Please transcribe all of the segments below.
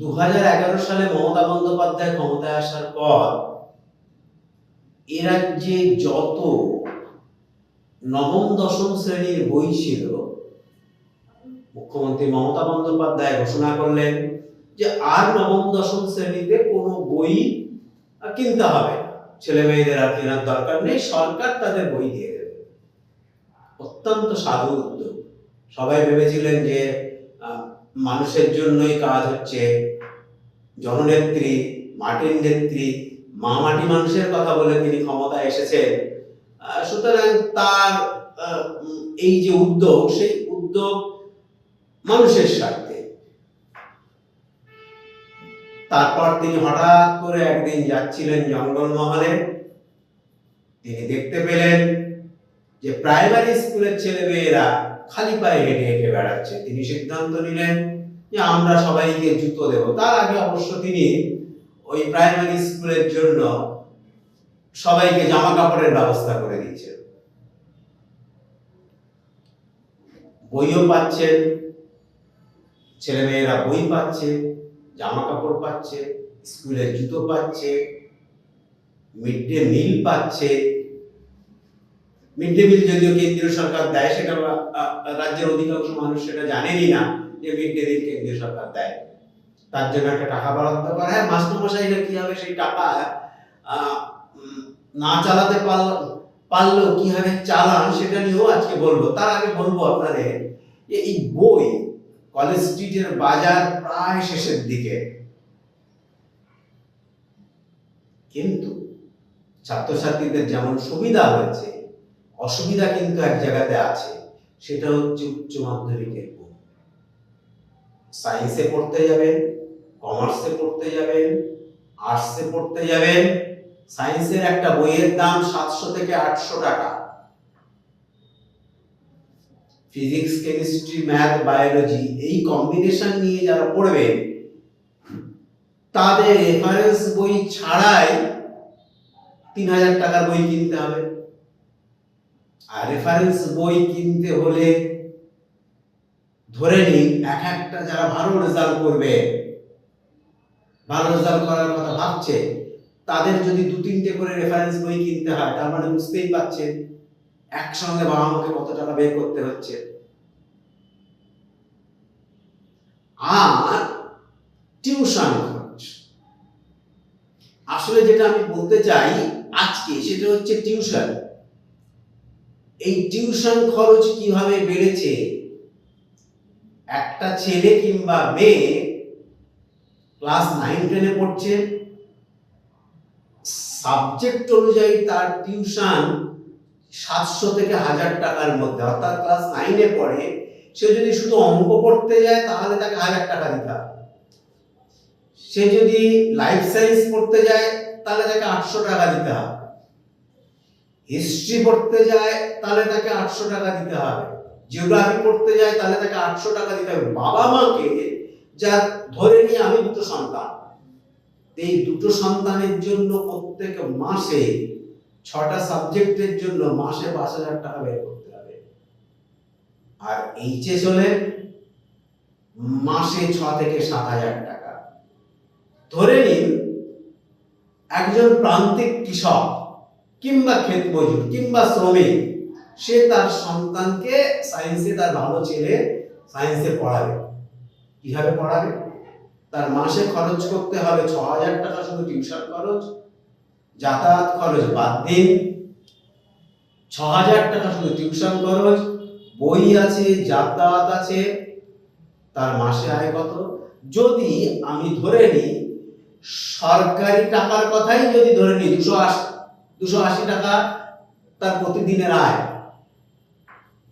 দু হাজার এগারো সালে মমতা বন্দ্যোপাধ্যায় ক্ষমতায় আসার পর এ রাজ্যে যত নবম, দশম শ্রেণির বই ছিল, মুখ্যমন্ত্রী মমতা বন্দ্যোপাধ্যায় ঘোষণা করলেন যে আর নবম, দশম শ্রেণীতে কোনো বই কিনতে হবে ছেলে মেয়েদের আর কেনার দরকার নেই, সরকার তাদের বই দিয়ে দেবে। অত্যন্ত সাধু উদ্যোগ। সবাই ভেবেছিলেন যে মানুষের জন্যই কাজ হচ্ছে জননেত্রী, মাটির নেত্রী, মা মাটি মানুষের কথা বলে তিনি ক্ষমতায় এসেছেন। সুতরাং তার এই যে উদ্যোগ, সেই উদ্যোগ মানুষের স্বার্থে। তারপর তিনি হঠাৎ করে একদিন যাচ্ছিলেন জঙ্গলমহলে তিনি দেখতে পেলেন যে প্রাইমারি স্কুলের ছেলে মেয়েরা খালি পায়ে হেঁটে হেঁটে বেড়াচ্ছে। তিনি সিদ্ধান্ত নিলেন যে আমরা সবাইকে জুতো দেব। তার আগে অবশ্য তিনি ওই প্রাইমারি স্কুলের জন্য সবাইকে জামা কাপড়ের ব্যবস্থা করে দিয়েছেন। বইও পাচ্ছেন, ছেলেমেয়েরা বই পাচ্ছে জামা কাপড় পাচ্ছে, স্কুলের জুতো পাচ্ছে মিড ডে মিল পাচ্ছে। মিড ডে মিল যদিও কেন্দ্রীয় সরকার দেয়, সেটা রাজ্যের অধিকাংশ মানুষ সেটা জানেনই না। যে মিড কেন্দ্রীয় সরকার দেয়। তার জন্য একটা টাকা বরাদ্দ করা। হয়, মাস্টারমশাইরা কি হবে সেই টাকা? না চালাতে পারল, পারলেও কীভাবে চালান সেটা নিয়েও আজকে বলব। তার আগে বলব আপনাদের যে এই বই কলেজ স্ট্রিটের বাজার প্রায় শেষের দিকে। কিন্তু ছাত্রছাত্রীদের যেমন সুবিধা হয়েছে, অসুবিধা কিন্তু এক জায়গাতে আছে, সেটা হচ্ছে উচ্চ মাধ্যমিকের সায়েন্সে পড়তে যাবেন কমার্সে পড়তে যাবেন আর্টসে পড়তে যাবেন সায়েন্সের একটা বইয়ের দাম সাতশো থেকে আটশো টাকা। ফিজিক্স কেমিস্ট্রি ম্যাথ বায়োলজি এই কম্বিনেশন নিয়ে যারা পড়বেন, তাদের রেফারেন্স বই ছাড়াই তিন হাজার টাকার বই কিনতে হবে। আর রেফারেন্স বই কিনতে হলে ধরে নিন, এক একটা যারা ভালো রেজাল্ট করবে, ভালো রেজাল্ট করার কথা ভাবছে, তাদের যদি দু তিনটে করে রেফারেন্স বই কিনতে হয়, তার মানে বুঝতেই পারছেন একসঙ্গে বাবা মাকে কত টাকা বের করতে হচ্ছে। আর টিউশন খরচ। আসলে যেটা আমি বলতে চাই আজকে, সেটা হচ্ছে টিউশন এই টিউশন খরচ কীভাবে বেড়েছে একটা ছেলে কিংবা মেয়ে ক্লাস নাইন টেনে পড়ছে সাবজেক্ট অনুযায়ী তার টিউশন সাতশো থেকে হাজার টাকার মধ্যে, অর্থাৎ ক্লাস নাইনে পড়ে, সে যদি শুধু অঙ্ক পড়তে যায়, তাহলে তাকে হাজার টাকা দিতে হবে। সে যদি লাইফ সায়েন্স পড়তে যায়, তাহলে তাকে আটশো টাকা দিতে হবে। হিস্ট্রি পড়তে যায়, তাহলে তাকে আটশো টাকা দিতে হবে। জিওগ্রাফি পড়তে যায় তাহলে তাকে আটশো টাকা দিতে হবে। বাবা মাকে যা ধরে নিয়ে আমি দুটো সন্তান। এই দুটো সন্তানের জন্য প্রত্যেক মাসে ছটা সাবজেক্টের জন্য মাসে পাঁচ হাজার টাকা বের করতে হবে। আর এইচএস হলে মাসে ছ থেকে সাত হাজার টাকা। ধরে নিন, একজন প্রান্তিক কৃষক কিংবা ক্ষেত মজুর কিংবা শ্রমিক সে তার সন্তানকে সায়েন্সে তার ভালো ছেলে সায়েন্সে পড়াবে। কীভাবে পড়াবে? তার মাসে খরচ করতে হবে ছ হাজার টাকা শুধু টিউশন খরচ, যাতায়াত খরচ বাদ দিন ছ হাজার টাকা শুধু টিউশন খরচ, বই আছে, যাতায়াত আছে, তার মাসে আয় কত? যদি আমি ধরে নিই, সরকারি টাকার কথাই যদি ধরে নিই, দুশো আশি দুশো আশি টাকা তার প্রতিদিনের আয়।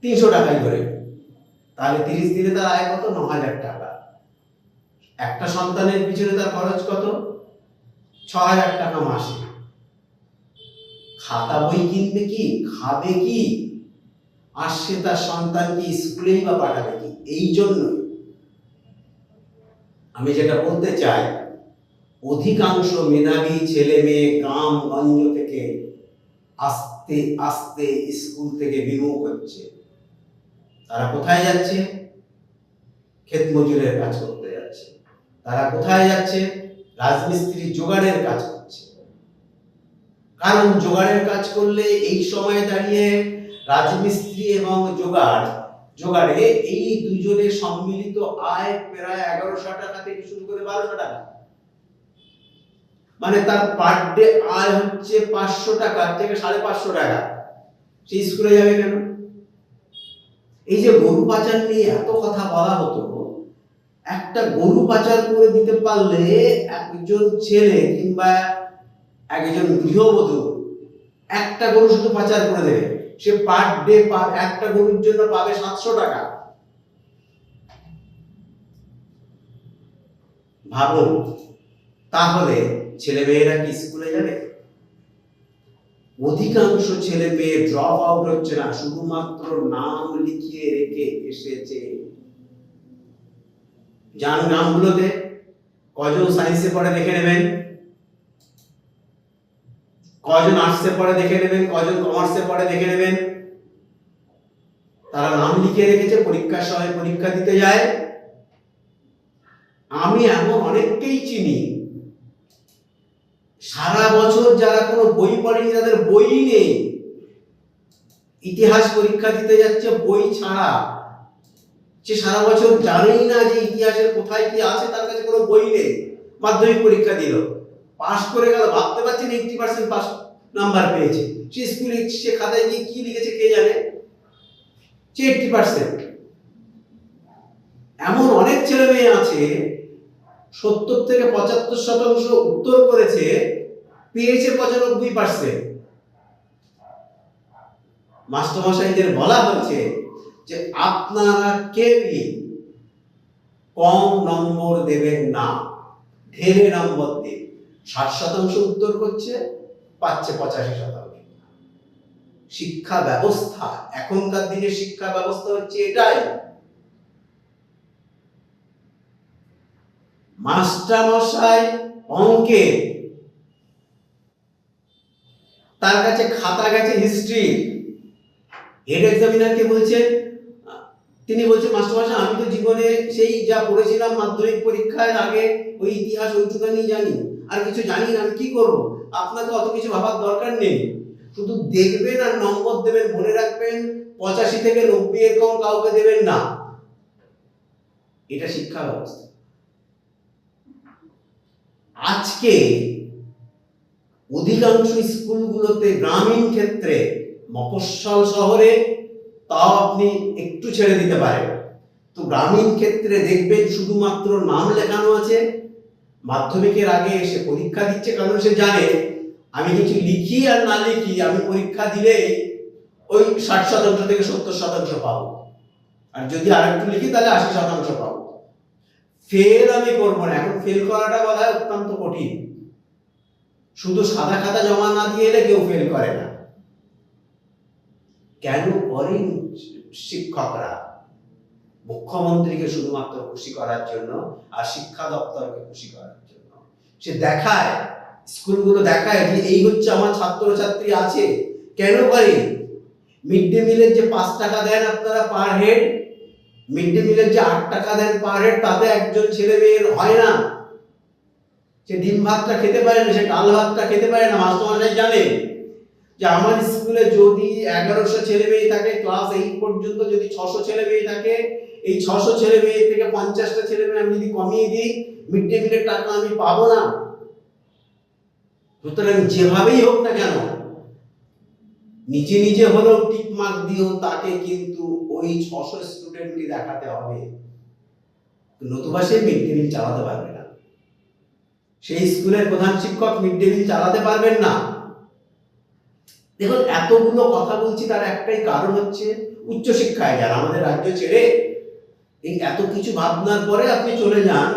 তিনশো টাকাই ধরে তাহলে তিরিশ দিনে তার আয় কত? ন হাজার টাকা। একটা সন্তানের পিছনে তার খরচ কত? ছ হাজার টাকা মাসে। খাতা বই কিনবে কি? খাবে কি? আর সে তার সন্তানকে স্কুলেই বা পাঠাবে কি? এই জন্য আমি যেটা বলতে চাই, অধিকাংশ মেধাবী ছেলে মেয়ে গ্রাম গঞ্জ থেকে আস্তে আস্তে স্কুল থেকে বিমুখ হচ্ছে। তারা কোথায় যাচ্ছে? ক্ষেত মজুরের কাজ করতে যাচ্ছে। তারা কোথায় যাচ্ছে? রাজমিস্ত্রি জোগাড়ের কাজ করছে। কারণ জোগাড়ের কাজ করলে এই সময় দাঁড়িয়ে রাজমিস্ত্রি এবং জোগাড়, জোগাড়ে এই দুজনের সম্মিলিত আয় প্রায় এগারোশো টাকা থেকে শুরু করে বারোশো টাকা। মানে তার পার ডে আয় হচ্ছে পাঁচশো টাকা, থেকে সাড়ে পাঁচশো টাকা। সে স্কুলে যাবে কেন? এই যে গরু পাচার নিয়ে এত কথা বলা হতো, একটা গরু পাচার করে দিতে পারলে একজন ছেলে কিংবা একজন গৃহবধূ একটা গরু শুধু পাচার করে দেবে। সে পার ডে একটা গরুর জন্য পাবে সাতশো টাকা। ভাবুন, তাহলে ছেলে মেয়েরা কি স্কুলে যাবে? অধিকাংশ ছেলে মেয়ে ড্রপ আউট হচ্ছে না, শুধুমাত্র নাম লিখিয়ে রেখে এসেছে। যান নামগুলোতে? কজন সায়েন্সে পড়ে দেখে নেবেন? কজন আর্টসে পড়ে দেখে নেবেন? কজন কমার্সে পড়ে দেখে নেবেন? তারা নাম লিখে রেখেছে পরীক্ষার সময় পরীক্ষা দিতে যায়। আমি এমন অনেককেই চিনি সারা বছর যারা কোনো বই পড়েনি, তাদের বই নেই। ইতিহাস পরীক্ষা দিতে যাচ্ছে বই ছাড়া। সে সারা বছর জানেই না যে ইতিহাসের কোথায় কি আছে, তার কাছে কোনো বই নেই। মাধ্যমিক পরীক্ষা দিল। পাশ করে গেল, ভাবতে পারছেন এইটটি পার্সেন্ট পাস নাম্বার পেয়েছে। সে স্কুলে, সে খাতায় গিয়ে কি লিখেছে কে জানে? সে এইটটি পার্সেন্ট এমন অনেক ছেলে মেয়ে আছে সত্তর থেকে পঁচাত্তর শতাংশ উত্তর করেছে পেয়েছে পঁচানব্বই পার্সেন্ট মাস্টারমশাইদের বলা হচ্ছে যে আপনারা কেউই কম নম্বর দেবেন না, ঢেলে নম্বর দিন। ষাট শতাংশ উত্তর করছে, পাচ্ছে পঁচাশি শতাংশ। শিক্ষা ব্যবস্থা, এখনকার দিনে শিক্ষা ব্যবস্থা হচ্ছে এটাই। মাস্টারমশাই অঙ্কে। তার কাছে খাতা গেছে হিস্ট্রি। হেড এক্সামিনারকে বলছেন তিনি বলছেন মাস্টারমশাই, আমি তো জীবনে সেই যা পড়েছিলাম মাধ্যমিক পরীক্ষার আগে, ওই ইতিহাস ওইটুকানি জানি। আর কিছু জানি না, আমি কি করব? আপনাকে অত কিছু ভাবার দরকার নেই। শুধু দেখবেন আর নম্বর দেবেন, মনে রাখবেন, পঁচাশি থেকে নব্বই এর কম কাউকে দেবেন না। এটা শিক্ষা ব্যবস্থা আজকে অধিকাংশ স্কুলগুলোতে গ্রামীণ ক্ষেত্রে মফস্বল শহরে তাও আপনি একটু ছেড়ে দিতে পারেন। তো গ্রামীণ ক্ষেত্রে দেখবেন শুধুমাত্র নাম লেখানো আছে। মাধ্যমিকের আগে এসে পরীক্ষা দিচ্ছে কারণ সে জানে? আমি কিছু লিখি আর না লিখি, আমি পরীক্ষা দিলেই ওই ষাট শতাংশ থেকে সত্তর শতাংশ পাবো। আর যদি আর একটু লিখি, তাহলে আশি শতাংশ পাবো। ফেল আমি করব না। এখন ফেল করাটা বলা হয় অত্যন্ত কঠিন। শুধু সাদা খাতা জমা না দিয়ে এলে কেউ ফেল করে না। কেন করেন শিক্ষকরা? মুখ্যমন্ত্রীকে শুধুমাত্র খুশি করার জন্য আর শিক্ষা দপ্তরকে খুশি করার জন্য। সে দেখায়, স্কুলগুলো দেখায় যে এই হচ্ছে আমার ছাত্রছাত্রী আছে। কেন করে মিড ডে মিলের যে পাঁচ টাকা দেন আপনারা পার হেড মিড ডে মিলের যে আট টাকা দেন পার হেড তাতে একজন ছেলে মেয়ের হয় না। সে ডিম ভাতটা খেতে পারে না, সে ডাল ভাতটা খেতে পারে না, মাস্টারমশাই জানে। যে আমার স্কুলে যদি এগারোশো ছেলে মেয়ে থাকে ক্লাস এইট পর্যন্ত যদি ছশো ছেলে মেয়ে থাকে, এই ছশো ছেলে মেয়ে থেকে পঞ্চাশটা ছেলে মেয়ে আমি যদি কমিয়ে দিই মিড ডে মিলের টাকা আমি পাবো না। সুতরাং যেভাবেই হোক না কেন, নিজে নিজে হলেও টিক মার্ক দিয়েও তাকে কিন্তু ওই ছশো স্টুডেন্টকে দেখাতে হবে নতুবা সে মিড ডে মিল চালাতে পারবে না। সেই স্কুলের প্রধান শিক্ষক মিড ডে মিল চালাতে পারবেন না। দেখুন, এতগুলো কথা বলছি, তার একটাই কারণ হচ্ছে উচ্চশিক্ষায় যান আমাদের রাজ্য ছেড়ে এই এত কিছু ভাবনার পরে আপনি চলে যান,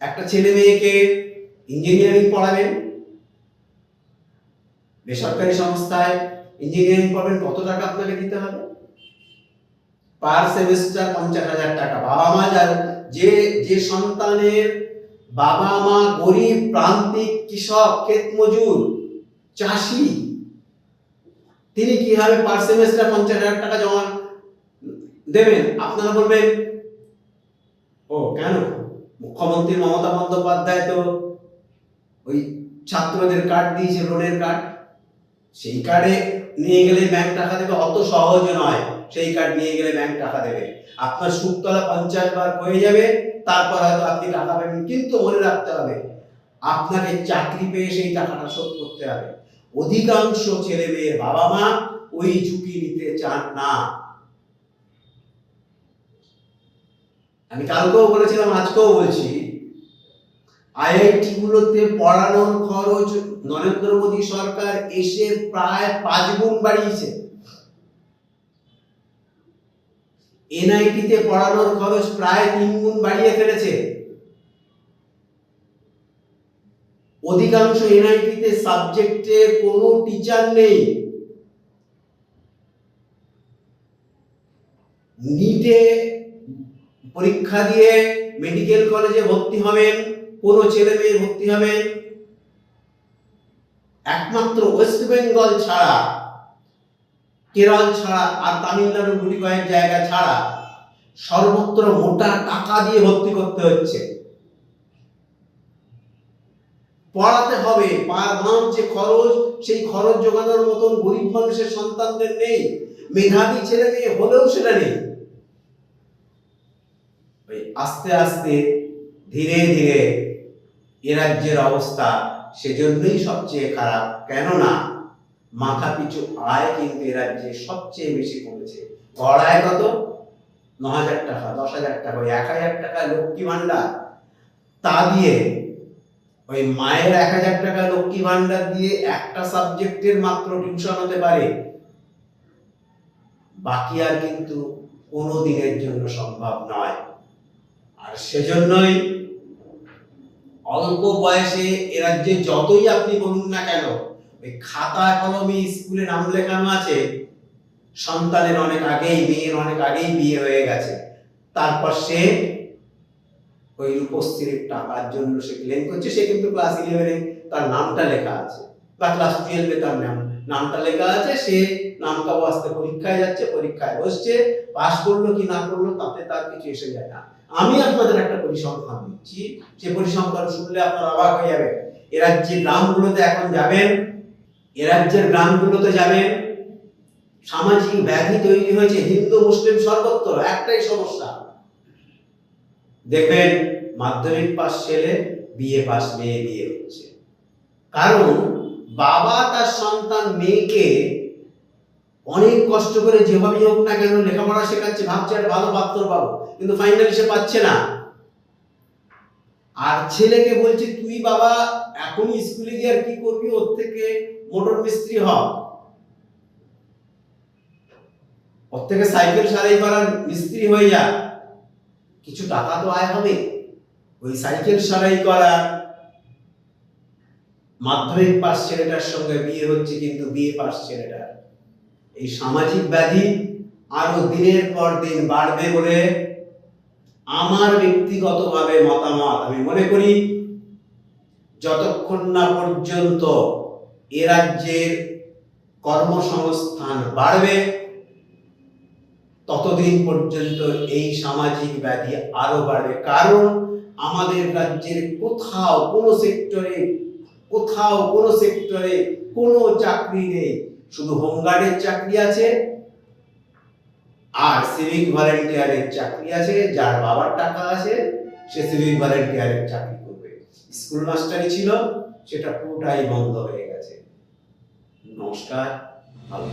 একটা ছেলে মেয়েকে ইঞ্জিনিয়ারিং পড়াবেন। বেসরকারি সংস্থায় ইঞ্জিনিয়ারিং পড়বেন, কত টাকা আপনাকে দিতে হবে? পার সেমিস্টার পঞ্চাশ হাজার টাকা। বাবা মা যার, যে যে সন্তানের বাবা মা গরিব, প্রান্তিক, কৃষক ক্ষেত মজুর চাষি, তিনি কীভাবে পার সেমিস্টার পঞ্চাশ হাজার টাকা জমা দেবেন? আপনারা বলবেন, ও, কেন? মুখ্যমন্ত্রী মমতা বন্দ্যোপাধ্যায় তো ওই ছাত্রদের কার্ড দিয়েছে লোনের কার্ড সেই কার্ডে নিয়ে গেলে ব্যাংক টাকা দেবে অত সহজ নয়। সেই কার্ড নিয়ে গেলে ব্যাংক টাকা দেবে। আপনার সুদতলা পঞ্চাশ বার হয়ে যাবে, তারপর হয়তো আপনি টাকা পাবেন, কিন্তু মনে রাখতে হবে, আপনাকে চাকরি পেয়ে সেই টাকাটা শোধ করতে হবে। অধিকাংশ ছেলে মেয়ের বাবা মা ওই ঝুঁকি নিতে চান না। আমি কালকেও বলেছিলাম, আজকেও বলছি আইআইটি গুলোতে পড়ানোর খরচ নরেন্দ্র মোদী সরকার এসে প্রায় পাঁচ গুণ বাড়িয়েছে। এনআইটি তে পড়ানোর খরচ প্রায় তিন গুণ বাড়িয়ে ফেলেছে। অধিকাংশ এনআইটি তে সাবজেক্টে কোনো টিচার নেই। নিটে পরীক্ষা দিয়ে মেডিকেল কলেজে ভর্তি হবেন, কোনো ছেলে মেয়ে ভর্তি হবেন। একমাত্র ওয়েস্ট বেঙ্গল ছাড়া কেরল ছাড়া আর তামিলনাড়ুর গুটি কয়েক জায়গা ছাড়া সর্বত্র মোটা টাকা দিয়ে ভর্তি করতে হচ্ছে। পড়াতে হবে পার মান্থ যে খরচ, সেই খরচ জোগানোর মতন গরিব মানুষের সন্তানদের নেই, মেধাবী ছেলে মেয়ে হলেও সেটা নেই। আস্তে আস্তে, ধীরে ধীরে এ রাজ্যের অবস্থা সেজন্যই সবচেয়ে খারাপ। কেননা মাথা পিছু আয় কিন্তু এ রাজ্যে সবচেয়ে বেশি কমেছে। গড় আয় কত? ন হাজার টাকা দশ হাজার টাকা। ওই এক হাজার টাকা লক্ষ্মী ভান্ডার তা দিয়ে ওই মায়ের এক হাজার টাকা লক্ষ্মী ভান্ডার দিয়ে একটা সাবজেক্টের মাত্র টিউশন হতে পারে। বাকি আর কিন্তু কোনো দিনের জন্য সম্ভব নয়। আর সেজন্যই অল্প বয়সে এ রাজ্যে যতই আপনি বলুন না কেন খাতা কলমে স্কুলে নাম লেখানো আছে, সন্তানের অনেক আগেই, মেয়ের অনেক আগেই বিয়ে হয়ে গেছে। তারপর সে ওই রূপশ্রীর টাকার জন্য সে ক্লেম করছে, সে কিন্তু ক্লাস ইলেভেনে তার নামটা লেখা আছে। বা ক্লাস টুয়েলভে তার নাম, নামটা লেখা আছে, সে নামটা আসতে পরীক্ষায় যাচ্ছে, পরীক্ষায় বসছে, পাশ করল কি না করল তাতে তার কিছু এসে যায় না। আমি আপনাদের একটা পরিসংখ্যান দিচ্ছি যে পরিসংখ্যান শুনলে আপনারা অবাক হয়ে যাবেন। এরা যে গ্রামগুলোতে এখন যাবেন এ রাজ্যের গ্রামগুলোতে যাবেন সামাজিক ব্যাধি তৈরি হয়েছে হিন্দু, মুসলিম সর্বত্র, একটাই সমস্যা। দেখবেন মাধ্যমিক পাস ছেলে বিয়ে পাস মেয়ে বিয়ে হচ্ছে। কারণ বাবা তার সন্তান মেয়েকে অনেক কষ্ট করে যেভাবেই হোক না কেন লেখাপড়া শেখাচ্ছে, ভাবছে একটা ভালো পাত্র পাবো, কিন্তু ফাইনালি সে পাচ্ছে না। আর ছেলেকে বলছে, তুই বাবা এখন স্কুলে গিয়ে আর কি করবি? ওর থেকে মোটর মিস্ত্রি হ। ওর থেকে সাইকেল সারাই করার মিস্ত্রি হয়ে যা। কিছু টাকা তো আয় হবে। ওই সাইকেল সারাই করা। মাধ্যমিক পাস ছেলেটার সঙ্গে বিয়ে হচ্ছে কিন্তু বিয়ে পাস ছেলেটার। এই সামাজিক ব্যাধি আরও দিনের পর দিন বাড়বে বলে আমার ব্যক্তিগতভাবে মতামত, আমি মনে করি যতক্ষণ না পর্যন্ত এ রাজ্যের কর্মসংস্থান বাড়বে, ততদিন পর্যন্ত এই সামাজিক ব্যাধি আরও বাড়বে। কারণ আমাদের রাজ্যের কোথাও কোনো সেক্টরে, কোথাও কোনো সেক্টরে কোনো চাকরি নেই। শুধু হোমগার্ডের চাকরি আছে আর সিভিক ভলেন্টিয়ারের চাকরি আছে, যার বাবার টাকা আছে, সে সিভিক ভলেন্টিয়ারের চাকরি করবে। স্কুল মাস্টারই ছিল, সেটা পুরোটাই বন্ধ হয়ে গেছে। নমস্কার, ভালো